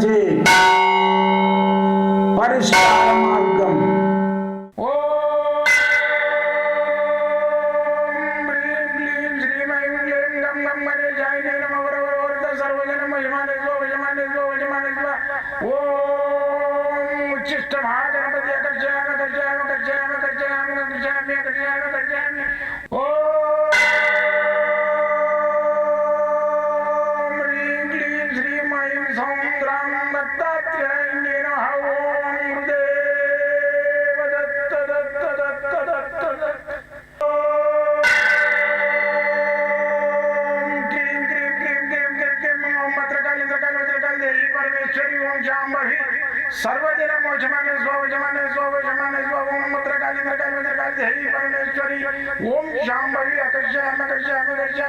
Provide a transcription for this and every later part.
भजे परिष्कार Margam. Song Ram सकता क्या मेरा हवोम देव दत्त दत्त दत्त दत्त दत्त सर्वदिन मोजमाने स्वाव जमाने स्वाव जमाने स्वाव ओम मत्र काली मत्र काली मत्र काली देवी परमेश्वरी ओम शाम भवी अकर्षय मकर्षय मकर्षय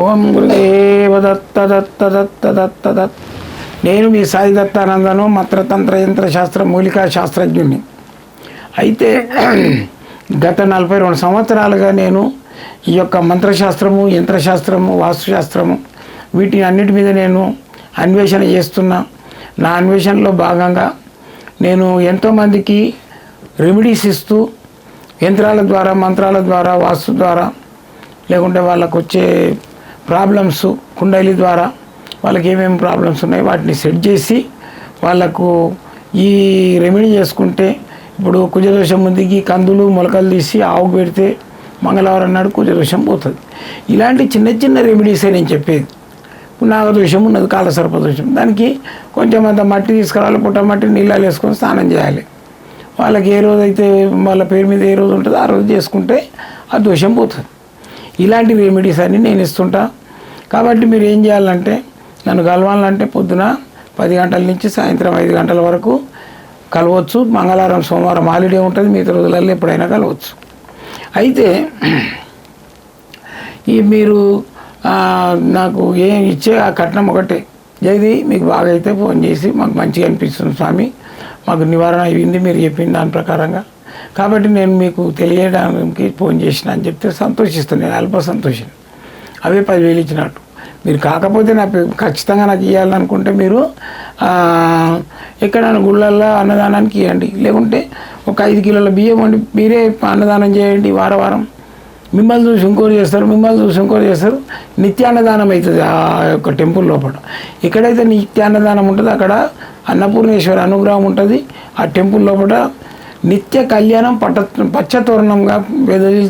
ఓం గురుదేవ దత్త దత్త దత్త దత్త నేను మీ సాయి దత్తానందను మంత్రతంత్ర యంత్ర శాస్త్ర మూలికా శాస్త్రజ్ఞుడిని అయితే గత నలభై రెండు సంవత్సరాలుగా నేను ఈ యొక్క మంత్రశాస్త్రము యంత్రశాస్త్రము వాస్తుశాస్త్రము వీటిని అన్నిటి మీద నేను అన్వేషణ చేస్తున్నా. నా అన్వేషణలో భాగంగా నేను ఎంతోమందికి రెమెడీస్ ఇస్తూ యంత్రాల ద్వారా మంత్రాల ద్వారా వాస్తు ద్వారా లేకుంటే వాళ్ళకు వచ్చే ప్రాబ్లమ్స్ కుండలి ద్వారా వాళ్ళకి ఏమేమి ప్రాబ్లమ్స్ ఉన్నాయి వాటిని సెట్ చేసి వాళ్ళకు ఈ రెమెడీ చేసుకుంటే ఇప్పుడు కుజదోషం ముందుకి కందులు మొలకలు తీసి ఆవుకు పెడితే మంగళవారం నాడు కుజదోషం పోతుంది. ఇలాంటి చిన్న చిన్న రెమెడీసే నేను చెప్పేది. నాగదోషం ఉన్నది కాలసర్పదోషం. దానికి కొంచెం అంత మట్టి తీసుకురావాలి పుట్ట మట్టి నీళ్ళలో వేసుకొని స్నానం చేయాలి. వాళ్ళకి ఏ రోజు అయితే వాళ్ళ పేరు మీద ఏ రోజు ఉంటుందో ఆ రోజు చేసుకుంటే ఆ దోషం పోతుంది. ఇలాంటి రెమెడీస్ అన్ని నేను ఇస్తుంటా. కాబట్టి మీరు ఏం చేయాలంటే నన్ను కలవాలంటే పొద్దున పది గంటల నుంచి సాయంత్రం ఐదు గంటల వరకు కలవచ్చు. మంగళవారం సోమవారం హాలిడే ఉంటుంది. మిగతా రోజులలో ఎప్పుడైనా కలవచ్చు. అయితే ఈ మీరు నాకు ఏం ఇచ్చే ఆ కట్నం ఒకటే. ఏది? మీకు బాగా అయితే ఫోన్ చేసి మాకు మంచిగా అనిపిస్తుంది స్వామి. మాకు నివారణ అయింది మీరు చెప్పిన దాని ప్రకారంగా. కాబట్టి నేను మీకు తెలియడానికి ఫోన్ చేసిన అని చెప్తే సంతోషిస్తాను నేను అల్ప సంతోషం అవే పదివేలు ఇచ్చినట్టు. మీరు కాకపోతే నాకు ఖచ్చితంగా నాకు ఇవ్వాలనుకుంటే మీరు ఎక్కడైనా గుళ్ళల్లో అన్నదానానికి ఇవ్వండి లేకుంటే ఒక ఐదు కిలోల బియ్యం వండి మీరే అన్నదానం చేయండి వారం వారం. మిమ్మల్ని చూసి ఇంకోరు చేస్తారు మిమ్మల్ని చూసి ఇంకోరు చేస్తారు. నిత్యాన్నదానం అవుతుంది ఆ యొక్క టెంపుల్ లోపల. ఎక్కడైతే నిత్యాన్నదానం ఉంటుందో అక్కడ అన్నపూర్ణేశ్వర అనుగ్రహం ఉంటుంది. ఆ టెంపుల్ లోపల నిత్య కళ్యాణం పట్ట పచ్చతోరణంగా వెదజి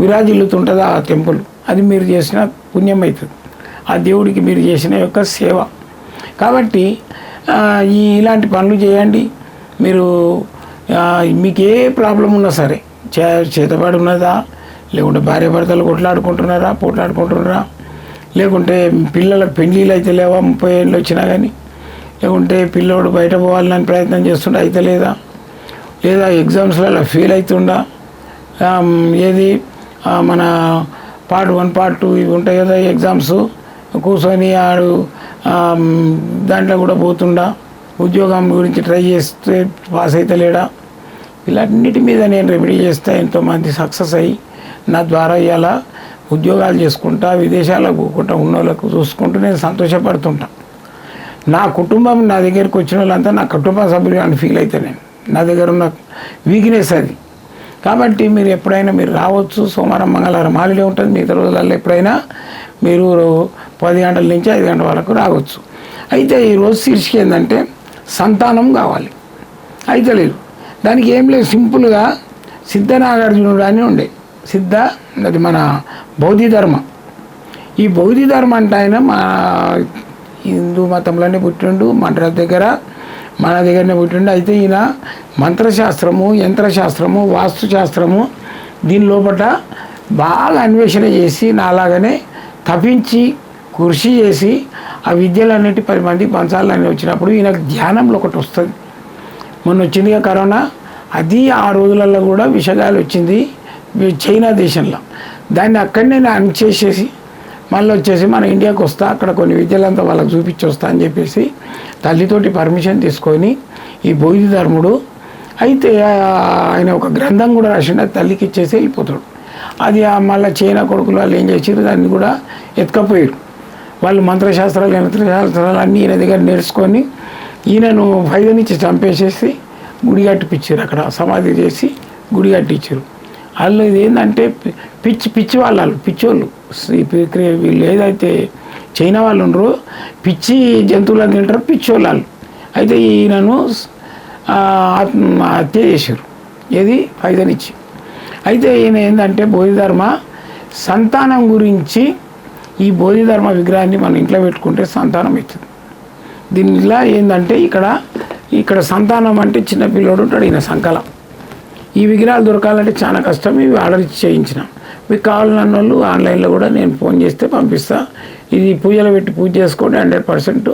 విరాజిల్లుతుంటుంది ఆ టెంపుల్. అది మీరు చేసిన పుణ్యం అవుతుంది ఆ దేవుడికి మీరు చేసిన యొక్క సేవ. కాబట్టి ఈ ఇలాంటి పనులు చేయండి. మీరు మీకు ఏ ప్రాబ్లం ఉన్నా సరే చే చేతబడి ఉన్నదా? లేకుంటే భార్య భర్తలు కొట్లాడుకుంటున్నారా? పోట్లాడుకుంటున్నారా? లేకుంటే పిల్లల పెళ్ళిళ్ళు అయితే లేవా? ముప్పై ఏళ్ళు వచ్చినా కానీ లేకుంటే పిల్లోడు బయట పోవాలని ప్రయత్నం చేస్తుంటే అయితే లేదా ఏదో ఎగ్జామ్స్లలో ఫెయిల్ అవుతుండా ఏది? మన పార్ట్ వన్ పార్ట్ టూ ఇవి ఉంటాయి కదా ఎగ్జామ్స్. కూర్చొని ఆడు దాంట్లో కూడా పోతుండా? ఉద్యోగం గురించి ట్రై చేస్తే పాస్ అయితే లేడా? ఇలాంటి మీద నేను రెమెడీ చేస్తే. ఎంతోమంది సక్సెస్ అయ్యి నా ద్వారా ఇలా ఉద్యోగాలు చేసుకుంటా విదేశాలకు పోకుండా ఉన్న వాళ్ళకు చూసుకుంటూ నేను సంతోషపడుతుంటా. నా కుటుంబం నా దగ్గరికి వచ్చిన వాళ్ళంతా నా కుటుంబ సభ్యులు అని ఫీల్ అయితే నేను. నా దగ్గర ఉన్న వీక్నెస్ అది. కాబట్టి మీరు ఎప్పుడైనా మీరు రావచ్చు సోమవారం మంగళవారం హాలిడే ఉంటుంది మిగతా రోజులలో ఎప్పుడైనా మీరు పది గంటల నుంచి ఐదు గంటల వరకు రావచ్చు. అయితే ఈరోజు శీర్షిక ఏంటంటే సంతానం కావాలి. అయితే లేదు. దానికి ఏం లేదు. సింపుల్గా సిద్ధనాగార్జునుడు అని ఉండే. సిద్ధ అది మన బౌద్ధి ధర్మం. ఈ బౌద్ధి ధర్మం అంటే ఆయన మా హిందూ మతంలోనే పుట్టిండు మన దగ్గర మన దగ్గరనే పుట్టిండు అయితే ఈయన మంత్రశాస్త్రము యంత్రశాస్త్రము వాస్తుశాస్త్రము దీని లోపల బాగా అన్వేషణ చేసి నాలాగానే తపించి కృషి చేసి ఆ విద్యలన్నిటి పది మంది పంచాలని వచ్చినప్పుడు ఈయనకు ధ్యానంలో ఒకటి వస్తుంది. మొన్న వచ్చిందిగా కరోనా అది ఆ రోజులలో కూడా విషగాలు వచ్చింది చైనా దేశంలో. దాన్ని అక్కడనే నేను చేసేసి మళ్ళీ వచ్చేసి మన ఇండియాకి వస్తా అక్కడ కొన్ని విద్యలంతా వాళ్ళకి చూపించి వస్తా అని చెప్పేసి తల్లితోటి పర్మిషన్ తీసుకొని ఈ బోధి ధర్ముడు అయితే ఆయన ఒక గ్రంథం కూడా రాసిండు తల్లికి ఇచ్చేసి వెళ్ళిపోతాడు. అది మళ్ళీ చైనా కొడుకులు వాళ్ళు ఏం చేసారు దాన్ని కూడా ఎత్తుకపోయారు వాళ్ళు మంత్రశాస్త్రాలు యంత్రశాస్త్రాలు అన్నీ ఈయన దగ్గర నేర్చుకొని ఈయనను నుంచి చంపేసేసి గుడి కట్టిపించారు అక్కడ సమాధి చేసి గుడి కట్టించారు వాళ్ళు ఇది ఏంటంటే పిచ్చి పిచ్చి వాళ్ళు వాళ్ళు పిచ్చోళ్ళు. వీళ్ళు ఏదైతే చైనా వాళ్ళు ఉండరు. పిచ్చి జంతువులను తింటారు పిచ్చోళ్ళు వాళ్ళు అయితే ఈయనను హత్య చేశారు. ఏది? ఫైదనిచ్చి అయితే ఈయన ఏంటంటే బోధిధర్మ సంతానం గురించి ఈ బోధిధర్మ విగ్రహాన్ని మనం ఇంట్లో పెట్టుకుంటే సంతానం ఇచ్చింది దీనిలో ఏంటంటే ఇక్కడ ఇక్కడ సంతానం అంటే చిన్నపిల్లోడు ఉంటాడు ఈయన సంకలం. ఈ విగ్రహాలు దొరకాలంటే చాలా కష్టం. ఇవి ఆర్డర్ ఇచ్చి మీకు కావాలన్న వాళ్ళు ఆన్లైన్లో కూడా నేను ఫోన్ చేస్తే పంపిస్తా. ఇది పూజలు పెట్టి పూజ చేసుకోండి హండ్రెడ్ పర్సెంట్.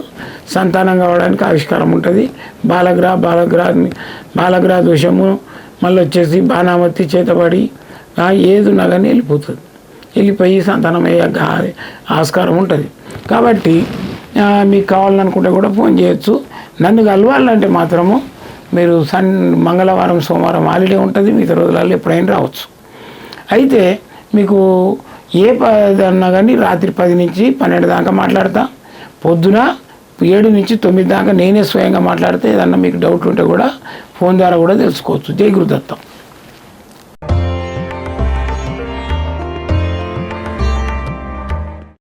సంతానం కావడానికి ఆవిష్కారం ఉంటుంది. బాలగ్రహ బాలగ్రహ బాలగ్రహ దోషము మళ్ళీ వచ్చేసి బాణామతి చేతబడి ఏది ఉన్నా కానీ వెళ్ళిపోతుంది. వెళ్ళిపోయి సంతానం అయ్యే ఆస్కారం ఉంటుంది. కాబట్టి మీకు కావాలనుకుంటే కూడా ఫోన్ చేయొచ్చు. నన్ను కలవాలంటే మాత్రము మీరు సన్ మంగళవారం సోమవారం హాలిడే ఉంటుంది. మిగతా రోజులలో ఎప్పుడైనా రావచ్చు. అయితే మీకు ఏ అన్నా కానీ రాత్రి పది నుంచి పన్నెండు దాకా మాట్లాడతా. పొద్దున ఏడు నుంచి తొమ్మిది దాకా నేనే స్వయంగా మాట్లాడితే ఏదన్నా మీకు డౌట్ ఉంటే కూడా ఫోన్ ద్వారా కూడా తెలుసుకోవచ్చు. జై గురుదత్తం.